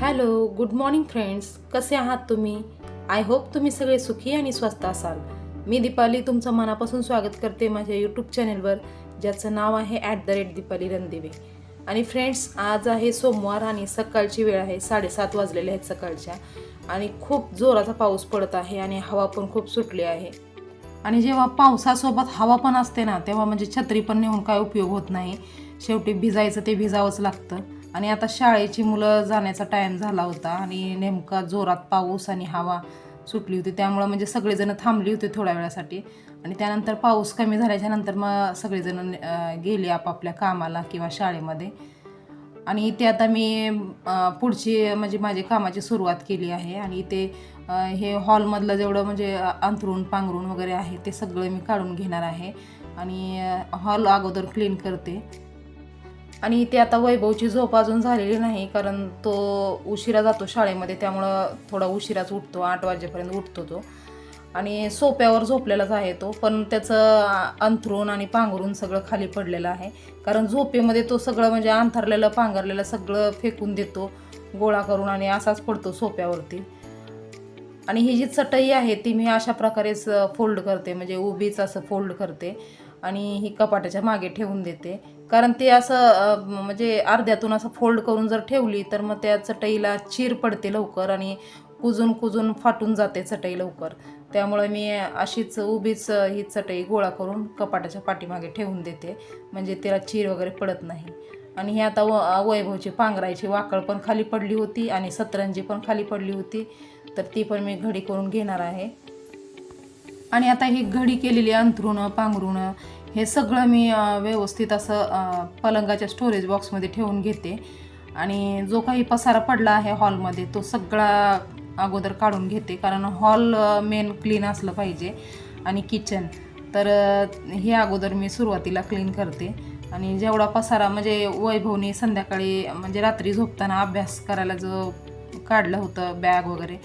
Hello good morning friends कसे आहात तुम्ही? आय होप तुम्ही सगळे सुखी आणि स्वस्त असाल. मी दीपाली तुमचं मनापासून स्वागत करते माझ्या यूट्यूब चॅनेलवर ज्याचं नाव आहे at the rate Deepali Randive. आणि फ्रेंड्स आज आहे सोमवार आणि सकाळची वेळ आहे साडेसात वाजलेले आहेत सकाळच्या. आणि खूप जोराचा पाऊस पडत आहे आणि हवा पण खूप सुटली आहे. आणि जेव्हा पावसासोबत हवा पण असते ना तेव्हा म्हणजे छत्री पण नेऊन काय उपयोग होत नाही. शेवटी भिजायचं ते भिजावंच लागतं. आणि आता शाळेची मुलं जाण्याचा टाईम झाला होता आणि नेमका जोरात पाऊस आणि हवा सुटली होती. त्यामुळं म्हणजे सगळेजण थांबली होती थोड्या वेळासाठी. आणि त्यानंतर पाऊस कमी झाल्याच्यानंतर मग सगळेजण गेले आपापल्या कामाला किंवा शाळेमध्ये. आणि इथे आता मी पुढची म्हणजे माझी कामाची सुरुवात केली आहे. आणि इथे हे हॉलमधलं जेवढं म्हणजे अंथरूण पांघरूण वगैरे आहे ते सगळं मी काढून घेणार आहे. आणि हॉल अगोदर क्लीन करते. आणि इथे आता वैभवची झोप अजून झालेली नाही कारण तो उशिरा जातो शाळेमध्ये त्यामुळं थोडा उशिराच उठतो आठ वाजेपर्यंत उठतो तो. आणि सोप्यावर झोपलेलाच आहे तो पण त्याचं अंथरून आणि पांघरून सगळं खाली पडलेलं आहे. कारण झोपेमध्ये तो सगळं म्हणजे अंथरलेलं पांघरलेलं सगळं फेकून देतो गोळा करून आणि असाच पडतो सोप्यावरती. आणि ही जी चटई आहे ती मी अशा प्रकारेच फोल्ड करते म्हणजे उभीच असं फोल्ड करते. आणि ही कपाटाच्या मागे ठेवून देते. कारण ते असं म्हणजे अर्ध्यातून असं फोल्ड करून जर ठेवली तर मग त्या चटईला चीर पडते लवकर आणि कुजून कुजून फाटून जाते चटई लवकर. त्यामुळे मी अशीच उभीच ही चटई गोळा करून कपाटाच्या पाठीमागे ठेवून देते. म्हणजे त्याला चीर वगैरे पडत नाही. आणि ही आता व वैभवची पांघरायची वाकळ पण खाली पडली होती आणि सतरंजी पण खाली पडली होती. तर ती पण मी घडी करून घेणार आहे. आणि आता ही घडी केलेली अंथरुणं पांघरुणं हे सगळं मी व्यवस्थित असं पलंगाच्या स्टोरेज बॉक्समध्ये ठेवून घेते. आणि जो काही पसारा पडला आहे हॉलमध्ये तो सगळा अगोदर काढून घेते. कारण हॉल मेन क्लीन असलं पाहिजे. आणि किचन तर हे अगोदर मी सुरुवातीला क्लीन करते. आणि जेवढा पसारा म्हणजे वैभवनी संध्याकाळी म्हणजे रात्री झोपताना अभ्यास करायला जो काढलं होतं बॅग वगैरे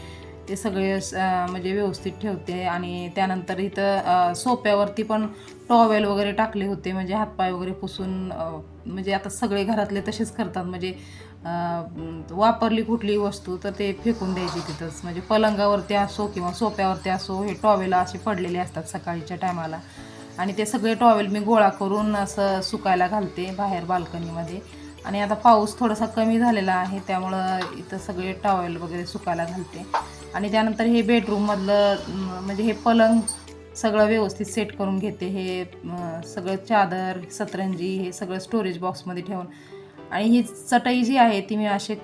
ते सगळे म्हणजे व्यवस्थित ठेवते आणि त्यानंतर इथं सोप्यावरती पण टॉवेल वगैरे टाकले होते म्हणजे हातपाय वगैरे पुसून म्हणजे आता सगळे घरातले तसेच करतात म्हणजे वापरली कुठली वस्तू तर ते फेकून द्यायची तिथंच. म्हणजे पलंगावरती असो किंवा सोप्यावरती असो हे टॉवेल असे पडलेले असतात सकाळीच्या टायमाला. आणि ते सगळे टॉवेल मी गोळा करून असं सुकायला घालते बाहेर बाल्कनीमध्ये. आणि आता पाऊस थोडासा कमी झालेला आहे त्यामुळं इथं सगळे टॉवेल वगैरे सुकायला घालते. आणि त्यानंतर हे बेडरूममधलं म्हणजे हे पलंग सगळं व्यवस्थित सेट करून घेते. हे सगळं चादर सतरंजी हे सगळं स्टोरेज बॉक्समध्ये ठेवून. आणि ही चटई जी आहे ती मी असे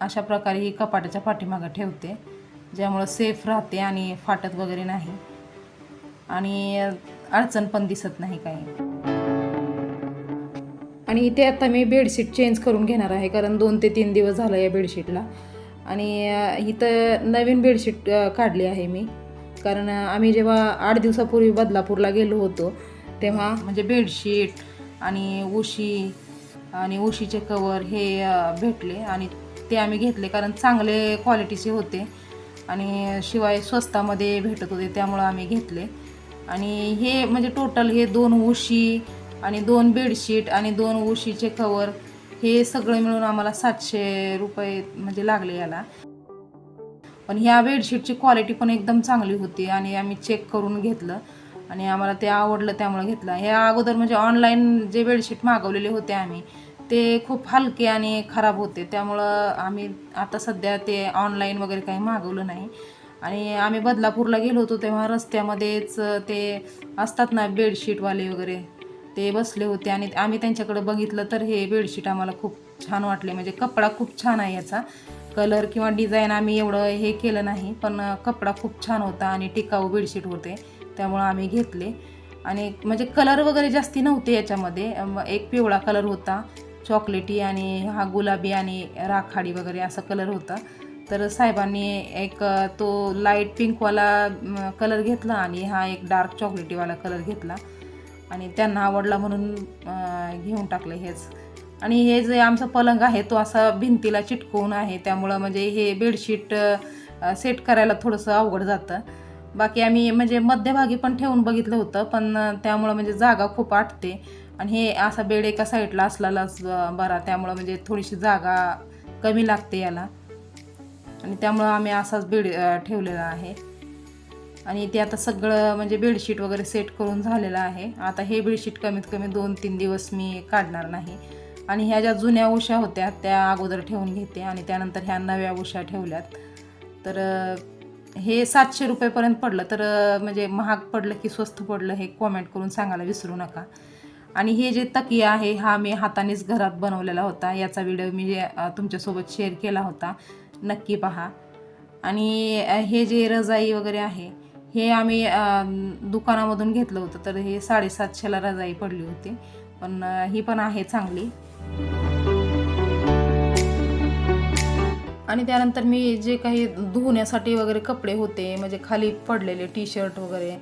अशा प्रकारे ही कपाटाच्या पाठीमागं ठेवते ज्यामुळं सेफ राहते आणि फाटत वगैरे नाही. आणि अडचण पण दिसत नाही काही. आणि इथे आता मी बेडशीट चेंज करून घेणार आहे कारण दोन ते तीन दिवस झालं या बेडशीटला आणि इथं नवीन बेडशीट काढली आहे मी. कारण आम्ही जेव्हा आठ दिवसापूर्वी बदलापूरला गेलो होतो तेव्हा म्हणजे बेडशीट आणि उशी आणि उशीचे कवर हे भेटले आणि ते आम्ही घेतले कारण चांगले क्वालिटीचे होते आणि शिवाय स्वस्तामध्ये भेटत होते त्यामुळं आम्ही घेतले. आणि हे म्हणजे टोटल हे दोन उशी आणि दोन बेडशीट आणि दोन उशीचे कवर हे सगळं मिळून आम्हाला सातशे रुपये म्हणजे लागले याला. पण ह्या बेडशीटची क्वालिटी पण एकदम चांगली होती आणि आम्ही चेक करून घेतलं. आणि आम्हाला ते आवडलं त्यामुळे घेतलं. ह्या अगोदर म्हणजे ऑनलाईन जे बेडशीट मागवलेले होते आम्ही ते खूप हलके आणि खराब होते. त्यामुळं आम्ही आता सध्या ते ऑनलाईन वगैरे काही मागवलं नाही. आणि आम्ही बदलापूरला गेलो होतो तेव्हा रस्त्यामध्येच ते असतात ना बेडशीटवाले वगैरे ते बसले होते आणि आम्ही त्यांच्याकडे बघितलं तर हे बेडशीट आम्हाला खूप छान वाटले. म्हणजे कपडा खूप छान आहे याचा. कलर किंवा डिझाईन आम्ही एवढं हे केलं नाही पण कपडा खूप छान होता आणि टिकाऊ बेडशीट होते त्यामुळं आम्ही घेतले. आणि म्हणजे कलर वगैरे जास्ती नव्हते याच्यामध्ये. एक पिवळा कलर होता चॉकलेटी आणि हा गुलाबी आणि राखाडी वगैरे असा कलर होता. तर साहेबांनी एक तो लाइट पिंकवाला कलर घेतला आणि हा एक डार्क चॉकलेटीवाला कलर घेतला. आणि त्यांना आवडला म्हणून घेऊन टाकलं हेच. आणि हे जे आमचा पलंग आहे तो असा भिंतीला चिटकवून आहे. त्यामुळं म्हणजे हे बेडशीट सेट करायला थोडंसं अवघड जातं. बाकी आम्ही म्हणजे मध्यभागी पण ठेवून बघितलं होतं पण त्यामुळं म्हणजे जागा खूप आटते. आणि हे असा बेड एका साईडला असलेलाच बरा. त्यामुळं म्हणजे थोडीशी जागा कमी लागते याला. आणि त्यामुळं आम्ही असाच बेड ठेवलेला आहे. आणि ते आता सगळं म्हणजे बेडशीट वगैरे सेट करून झालेलं आहे. आता हे बेडशीट कमीत कमी दोन तीन दिवस मी काढणार नाही. आणि ह्या ज्या जुन्या उशा होत्या त्या अगोदर ठेवून घेते आणि त्यानंतर ह्या नव्या उशा ठेवल्यात. तर हे सातशे रुपयेपर्यंत पडलं. तर म्हणजे महाग पडलं की स्वस्त पडलं हे कॉमेंट करून सांगायला विसरू नका. आणि हे जे तकिया आहे हा मी हातानेच घरात बनवलेला होता. याचा व्हिडिओ मी तुमच्यासोबत शेअर केला होता. नक्की पहा. आणि हे जे रजाई वगैरे आहे हे आम्ही दुकानामधून घेतलं होतं तर हे साडेसातशेला रजाई पडली होती. पण ही पण आहे चांगली. आणि त्यानंतर मी जे काही धुण्यासाठी वगैरे कपडे होते म्हणजे खाली पडलेले टी शर्ट वगैरे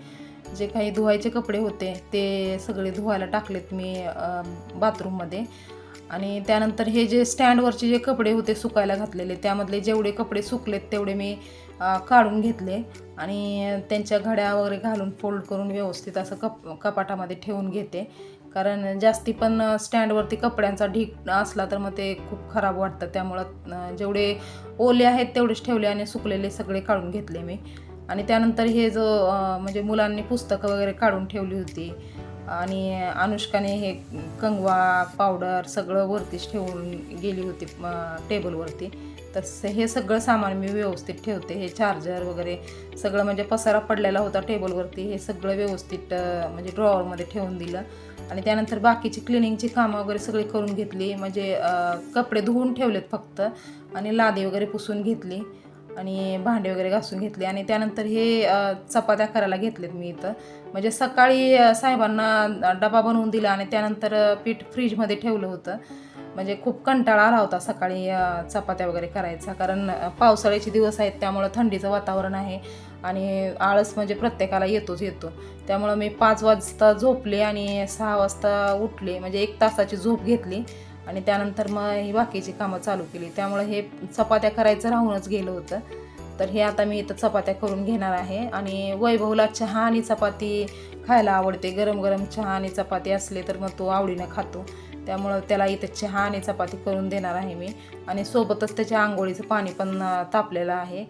जे काही धुवायचे कपडे होते ते सगळे धुवायला टाकलेत मी बाथरूममध्ये. आणि त्यानंतर हे जे स्टँडवरचे जे कपडे होते सुकायला घातलेले त्यामधले जेवढे कपडे सुकलेत तेवढे मी काढून घेतले आणि त्यांच्या घड्या वगैरे घालून फोल्ड करून व्यवस्थित असं कप कपाटामध्ये ठेवून घेते. कारण जास्ती पण स्टँडवरती कपड्यांचा ढीक असला तर मग ते खूप खराब वाटतं. त्यामुळं जेवढे ओले आहेत तेवढेच ठेवले आणि सुकलेले सगळे काढून घेतले मी. आणि त्यानंतर हे जो म्हणजे मुलांनी पुस्तकं वगैरे काढून ठेवली होती आणि अनुष्काने हे कंगवा पावडर सगळं वरतीच ठेवून गेली होती टेबलवरती. तर हे सगळं सामान मी व्यवस्थित ठेवते. हे चार्जर वगैरे सगळं म्हणजे पसारा पडलेला होता टेबलवरती हे सगळं व्यवस्थित म्हणजे ड्रॉवरमध्ये ठेवून दिलं. आणि त्यानंतर बाकीची क्लिनिंगची कामं वगैरे सगळी करून घेतली. म्हणजे कपडे धुवून ठेवलेत फक्त आणि लादी वगैरे पुसून घेतली आणि भांडे वगैरे घासून घेतले. आणि त्यानंतर हे चपात्या करायला घेतलेत मी इथं. म्हणजे सकाळी साहेबांना डबा बनवून दिला आणि त्यानंतर पीठ फ्रीजमध्ये ठेवलं होतं. म्हणजे खूप कंटाळा आला होता सकाळी चपात्या वगैरे करायचा. कारण पावसाळ्याचे दिवस आहेत त्यामुळं थंडीचं वातावरण आहे आणि आळस म्हणजे प्रत्येकाला येतोच येतो. त्यामुळं मी पाच वाजता झोपले आणि सहा वाजता उठले. म्हणजे एक तासाची झोप घेतली आणि त्यानंतर मग ही बाकीची कामं चालू केली. त्यामुळं हे चपात्या करायचं राहूनच गेलं होतं. तर हे आता मी इथं चपात्या करून घेणार आहे आणि वैभवला चहा आणि चपाती खायला आवडते. गरम गरम चहा आणि चपाती असले तर मग तो आवडीनं खातो. त्यामुळं त्याला इथं चहा आणि चपाती करून देणार आहे मी. आणि सोबतच त्याच्या आंघोळीचं पाणी पण तापलेलं आहे.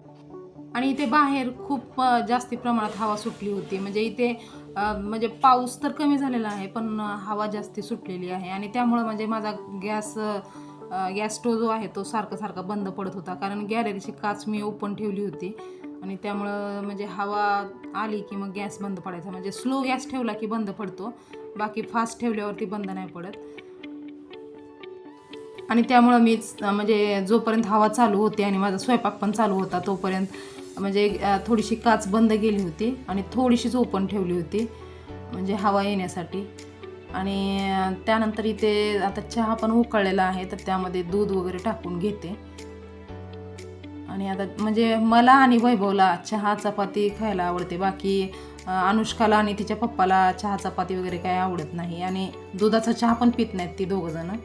आणि इथे बाहेर खूप जास्ती प्रमाणात हवा सुटली होती. म्हणजे इथे म्हणजे पाऊस तर कमी झालेला आहे पण हवा जास्ती सुटलेली आहे. आणि त्यामुळं म्हणजे माझा गॅस गॅस स्टोव जो आहे तो सारखा सारखा बंद पडत होता. कारण गॅलरीची काच मी ओपन ठेवली होती. आणि त्यामुळं म्हणजे हवा आली की मग गॅस बंद पडायचा. म्हणजे स्लो गॅस ठेवला की बंद पडतो. बाकी फास्ट ठेवल्यावरती बंद नाही पडत. आणि त्यामुळं मीच म्हणजे जोपर्यंत हवा चालू होती आणि माझा स्वयंपाक पण चालू होता तोपर्यंत म्हणजे थोडीशी काच बंद गेली होती आणि थोडीशीच ओपन ठेवली होती म्हणजे हवा येण्यासाठी. आणि त्यानंतर इथे आता चहा पण उकळलेला आहे तर त्यामध्ये दूध वगैरे टाकून घेते. आणि आता म्हणजे मला आणि वैभवला चहा चपाती खायला आवडते. बाकी अनुष्काला आणि तिच्या पप्पाला चहा चपाती वगैरे काही आवडत नाही. आणि दुधाचा चहा पण पित नाहीत ती दोघंजणं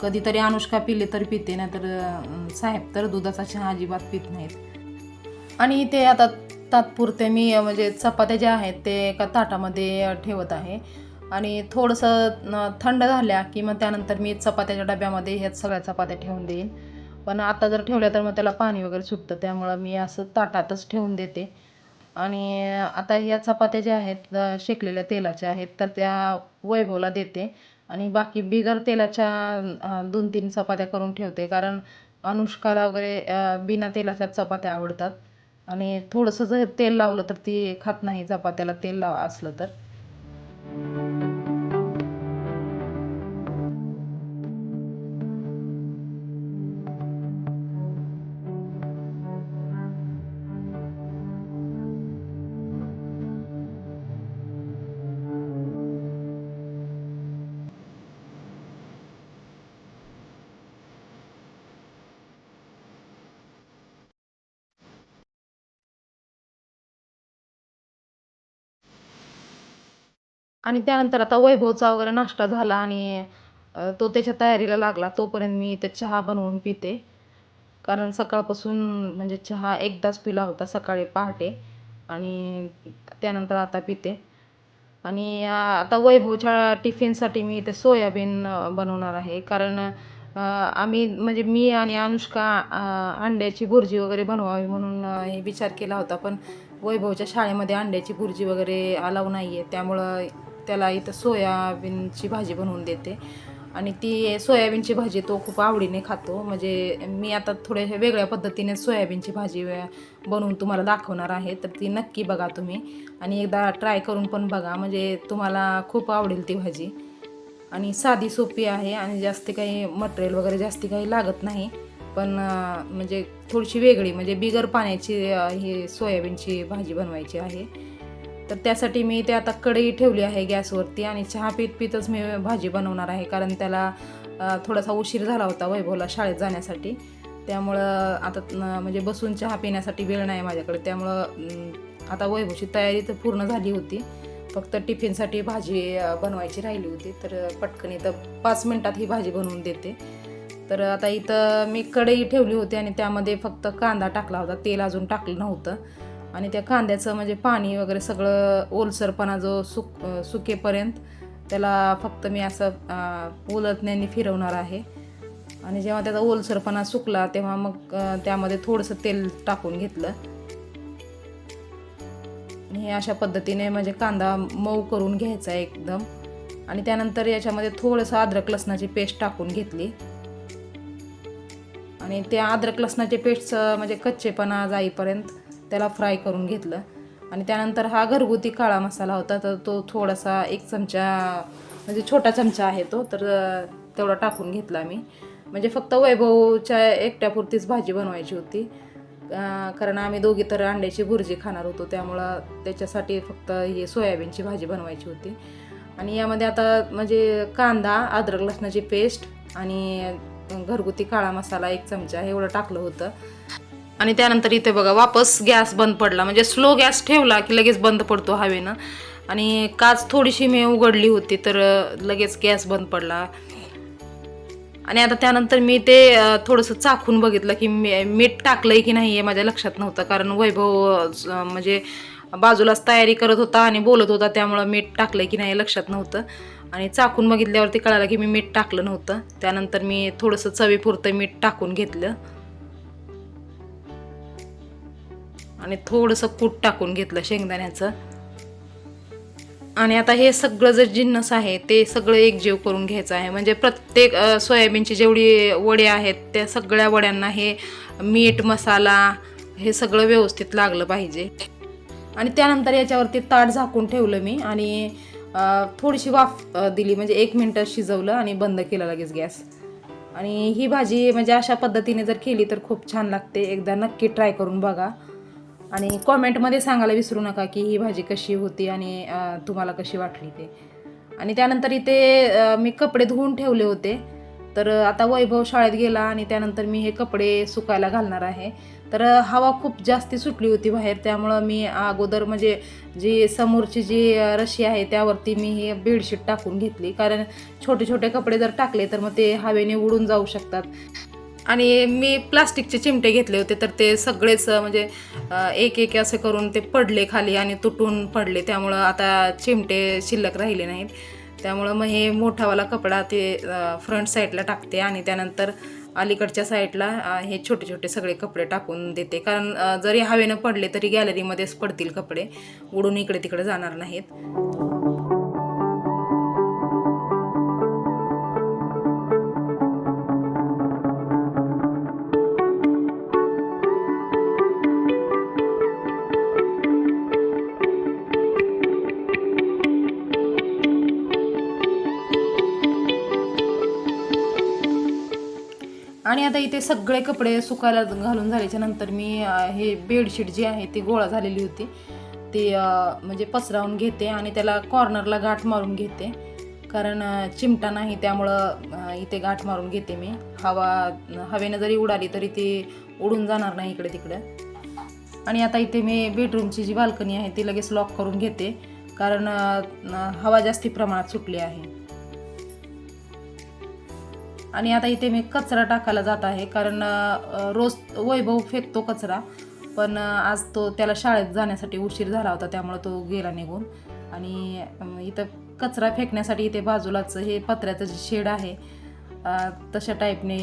कधीतरी अनुष्का पिले तर पिते नाही तर साहेब तर दुधाचा चहा अजिबात पित नाहीत. आणि इथे आता तात्पुरते मी म्हणजे चपात्या ज्या आहेत ते एका ताटामध्ये ठेवत आहे. आणि थोडंसं थंड झाल्या की मग त्यानंतर मी चपात्याच्या डब्यामध्ये ह्यात सगळ्या चपात्या ठेवून देईन. पण आता जर ठेवल्या तर मग त्याला पाणी वगैरे सुटतं त्यामुळं मी असं ताटातच ठेवून देते. आणि आता ह्या चपात्या ज्या आहेत शेकलेल्या तेलाच्या आहेत तर त्या वैभवला देते. आणि बाकी बिगर तेलाच्या दोन तीन चपात्या करून ठेवते. कारण अनुष्काला वगैरे बिना तेलाच्या चपात्या आवडतात. आणि थोडंसं जर तेल लावलं तर ती खात नाही चपात्याला. तेल लाव असलं तर. आणि त्यानंतर आता वैभवचा वगैरे नाश्ता झाला आणि तो त्याच्या तयारीला लागला. तोपर्यंत मी इथं चहा बनवून पिते. कारण सकाळपासून म्हणजे चहा एकदाच पिला होता सकाळी पहाटे. आणि त्यानंतर आता पिते. आणि आता वैभवच्या टिफिनसाठी मी इथे सोयाबीन बनवणार आहे. कारण आम्ही म्हणजे मी आणि अनुष्का अंड्याची भुर्जी वगैरे बनवावी म्हणून हे विचार केला होता. पण वैभवच्या शाळेमध्ये अंड्याची भुर्जी वगैरे अलाव नाही आहे त्यामुळं त्याला इथं सोयाबीनची भाजी बनवून देते. आणि ती सोयाबीनची भाजी तो खूप आवडीने खातो. म्हणजे मी आता थोडे वेगळ्या पद्धतीने सोयाबीनची भाजी बनवून तुम्हाला दाखवणार आहे. तर ती नक्की बघा तुम्ही. आणि एकदा ट्राय करून पण बघा. म्हणजे तुम्हाला खूप आवडेल ती भाजी. आणि साधी सोपी आहे आणि जास्त काही मटेरियल वगैरे जास्त काही लागत नाही. पण म्हणजे थोडीशी वेगळी म्हणजे बिगर पाण्याची ही सोयाबीनची भाजी बनवायची आहे. तर त्यासाठी मी ते आता कढई ठेवली आहे गॅसवरती आणि चहा पीत पीतच मी भाजी बनवणार आहे कारण त्याला थोडासा उशीर झाला होता वैभवला शाळेत जाण्यासाठी. त्यामुळं आता म्हणजे बसून चहा पिण्यासाठी वेळ नाही माझ्याकडे. त्यामुळं आता वैभवची तयारी तर पूर्ण झाली होती. फक्त टिफिनसाठी भाजी बनवायची राहिली होती. तर पटकन इथं पाच मिनटात ही भाजी बनवून देते. तर आता इथं मी कढई ठेवली होती आणि त्यामध्ये फक्त कांदा टाकला होता. तेल अजून टाकलं नव्हतं. आणि त्या कांद्याचं म्हणजे पाणी वगैरे सगळं ओलसरपणा जो सुक सुकेपर्यंत त्याला फक्त मी असं अ, उलटण्याने फिरवणार आहे. आणि जेव्हा त्याचा ओलसरपणा सुकला तेव्हा मग त्यामध्ये थोडंसं तेल टाकून घेतलं. आणि हे अशा पद्धतीने म्हणजे कांदा मऊ करून घ्यायचा आहे एकदम. आणि त्यानंतर याच्यामध्ये थोडंसं अद्रक लसणाची पेस्ट टाकून घेतली. आणि त्या अद्रक लसणाचे पेस्टचं म्हणजे कच्चेपणा जाईपर्यंत त्याला फ्राय करून घेतलं. आणि त्यानंतर हा घरगुती काळा मसाला होता तर तो थोडासा एक चमचा म्हणजे छोटा चमचा आहे तो तर तेवढा टाकून घेतला मी. म्हणजे फक्त वैभवच्या एकट्यापुरतीच भाजी बनवायची होती. कारण आम्ही दोघी तर अंड्याची भुर्जी खाणार होतो त्यामुळं त्याच्यासाठी फक्त ही सोयाबीनची भाजी बनवायची होती. आणि यामध्ये आता म्हणजे कांदा अद्रक लसणाची पेस्ट आणि घरगुती काळा मसाला एक चमचा एवढं टाकलं होतं. आणि त्यानंतर इथे बघा वापस गॅस बंद पडला. म्हणजे स्लो गॅस ठेवला की लगेच बंद पडतो हवेनं. आणि काच थोडीशी मी उघडली होती तर लगेच गॅस बंद पडला. आणि आता त्यानंतर मी ते थोडंसं चाखून बघितलं की मी मीठ टाकलंय की नाही हे माझ्या लक्षात नव्हतं. कारण वैभव म्हणजे बाजूलाच तयारी करत होता आणि बोलत होता त्यामुळं मीठ टाकलंय की नाही हे लक्षात नव्हतं. आणि चाकून बघितल्यावरती कळालं की मी मीठ टाकलं नव्हतं. त्यानंतर मी थोडंसं चवीपुरतं मीठ टाकून घेतलं. आणि थोडंसं कूट टाकून घेतलं शेंगदाण्याचं. आणि आता हे सगळं जे जिन्नस आहे ते सगळं एकजीव करून घ्यायचं आहे. म्हणजे प्रत्येक सोयाबीनची जेवढी वडे आहेत त्या सगळ्या वड्यांना हे मीठ मसाला हे सगळं व्यवस्थित लागलं पाहिजे. आणि त्यानंतर याच्यावरती ताट झाकून ठेवलं मी आणि थोडीशी वाफ दिली. म्हणजे एक मिनटं शिजवलं आणि बंद केलं लगेच गॅस. आणि ही भाजी म्हणजे अशा पद्धतीने जर केली तर खूप छान लागते. एकदा नक्की ट्राय करून बघा. आणि कॉमेंटमध्ये सांगायला विसरू नका की ही भाजी कशी होती आणि तुम्हाला कशी वाटली ते. आणि त्यानंतर इथे मी कपडे धुवून ठेवले होते. तर आता वैभव शाळेत गेला आणि त्यानंतर मी हे कपडे सुकायला घालणार आहे. तर हवा खूप जास्ती सुटली होती बाहेर त्यामुळं मी अगोदर म्हणजे जी समोरची जी रशी आहे त्यावरती मी हे बेडशीट टाकून घेतली. कारण छोटे छोटे कपडे जर टाकले तर मग ते हवेने उडून जाऊ शकतात. आणि मी प्लास्टिकचे चिमटे घेतले होते तर ते सगळेच म्हणजे एक एक असे करून ते पडले खाली आणि तुटून पडले. त्यामुळं आता चिमटे शिल्लक राहिले नाहीत. त्यामुळं मग हे मोठावाला कपडा ते फ्रंट साईडला टाकते आणि त्यानंतर अलीकडच्या साईडला हे छोटे छोटे सगळे कपडे टाकून देते. कारण जरी हवेनं पडले तरी गॅलरीमध्येच पडतील कपडे. उडून इकडे तिकडे जाणार नाहीत. आणि आता इथे सगळे कपडे सुकायला घालून झाल्याच्यानंतर मी हे बेडशीट जी आहे ती गोळा झालेली होती. ती म्हणजे पसरावून घेते आणि त्याला कॉर्नरला गाठ मारून घेते. कारण चिमटा नाही त्यामुळं इथे गाठ मारून घेते मी. हवा हवेनं जरी उडाली तरी ती उडून जाणार नाही इकडे तिकडे. आणि आता इथे मी बेडरूमची जी बाल्कनी आहे ती लगेच लॉक करून घेते. कारण हवा जास्ती प्रमाणात सुटली आहे. आणि आता इथे मी कचरा टाकायला जात आहे कारण रोज वैभव फेकतो कचरा पण आज तो त्याला शाळेत जाण्यासाठी उशीर झाला होता त्यामुळं तो गेला निघून. आणि इथं कचरा फेकण्यासाठी इथे बाजूलाच हे पत्र्याचं जे शेड आहे तशा टाईपने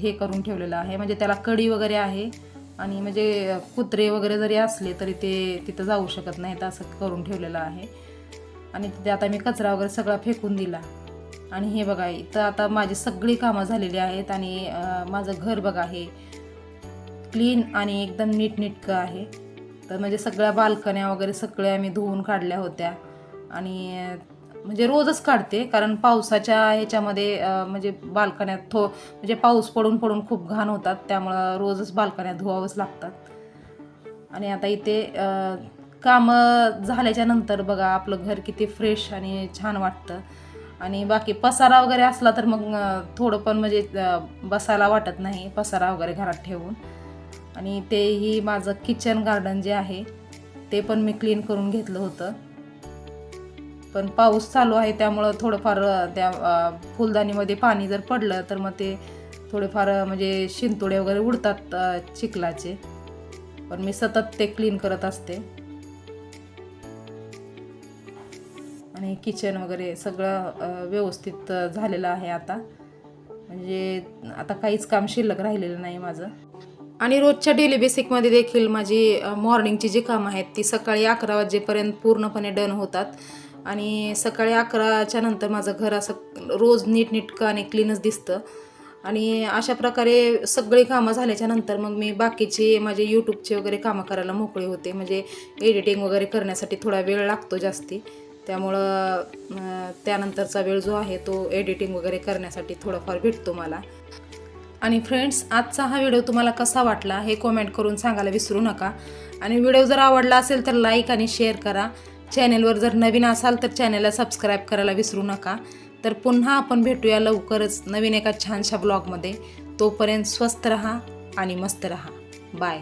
हे करून ठेवलेलं आहे. म्हणजे त्याला कडी वगैरे आहे आणि म्हणजे कुत्रे वगैरे जरी असले तरी ते तिथं जाऊ शकत नाहीत असं करून ठेवलेलं आहे. आणि तिथे आता मी कचरा वगैरे सगळा फेकून दिला. आणि हे बघा इथं आता माझी सगळी कामं झालेली आहेत आणि माझं घर बघा हे. क्लीन आणि एकदम नीटनेटकं आहे. तर म्हणजे सगळ्या बाल्कन्या वगैरे सगळ्या मी धुवून काढल्या होत्या. आणि म्हणजे रोजच काढते कारण पावसाच्या ह्याच्यामध्ये म्हणजे बाल्कन्यात थो म्हणजे पाऊस पडून पडून खूप घाण होतात त्यामुळं रोजच बाल्कन्या धुवावंच लागतात. आणि आता इथे कामं झाल्याच्यानंतर बघा आपलं घर किती फ्रेश आणि छान वाटतं. आणि बाकी पसारा वगैरे असला तर मग थोडं पण म्हणजे बसायला वाटत नाही पसारा वगैरे घरात ठेवून. आणि तेही माझं किचन गार्डन जे आहे ते पण मी क्लीन करून घेतलं होतं. पण पाऊस चालू आहे त्यामुळं थोडंफार त्या फुलदाणीमध्ये पाणी जर पडलं तर मग ते थोडेफार म्हणजे शिंतोडे वगैरे उडतात चिखलाचे. पण मी सतत ते क्लीन करत असते. आणि किचन वगैरे सगळं व्यवस्थित झालेलं आहे आता. म्हणजे आता काहीच काम शिल्लक राहिलेलं नाही माझं. आणि रोजच्या डेली बेसिकमध्ये देखील माझी मॉर्निंगची जी कामं आहेत ती सकाळी अकरा वाजेपर्यंत पूर्णपणे डन होतात. आणि सकाळी अकराच्या नंतर माझं घर असं रोज नीटनेटकं आणि क्लीनच दिसतं. आणि अशा प्रकारे सगळी कामं झाल्याच्यानंतर मग मी बाकीचे माझे यूट्यूबचे वगैरे कामं करायला मोकळे होते. म्हणजे एडिटिंग वगैरे करण्यासाठी थोडा वेळ लागतो जास्ती. त्यामुळं त्यानंतरचा वेळ जो आहे तो एडिटिंग वगैरे करण्यासाठी थोडाफार भेटतो मला. आणि फ्रेंड्स आजचा हा व्हिडिओ तुम्हाला कसा वाटला हे कॉमेंट करून सांगायला विसरू नका. आणि व्हिडिओ जर आवडला असेल तर लाईक आणि शेअर करा. चॅनेलवर जर नवीन असाल तर चॅनेलला सबस्क्राईब करायला विसरू नका. तर पुन्हा आपण भेटूया लवकरच नवीन एका छानशा ब्लॉगमध्ये तोपर्यंत स्वस्त रहा आणि मस्त रहा. बाय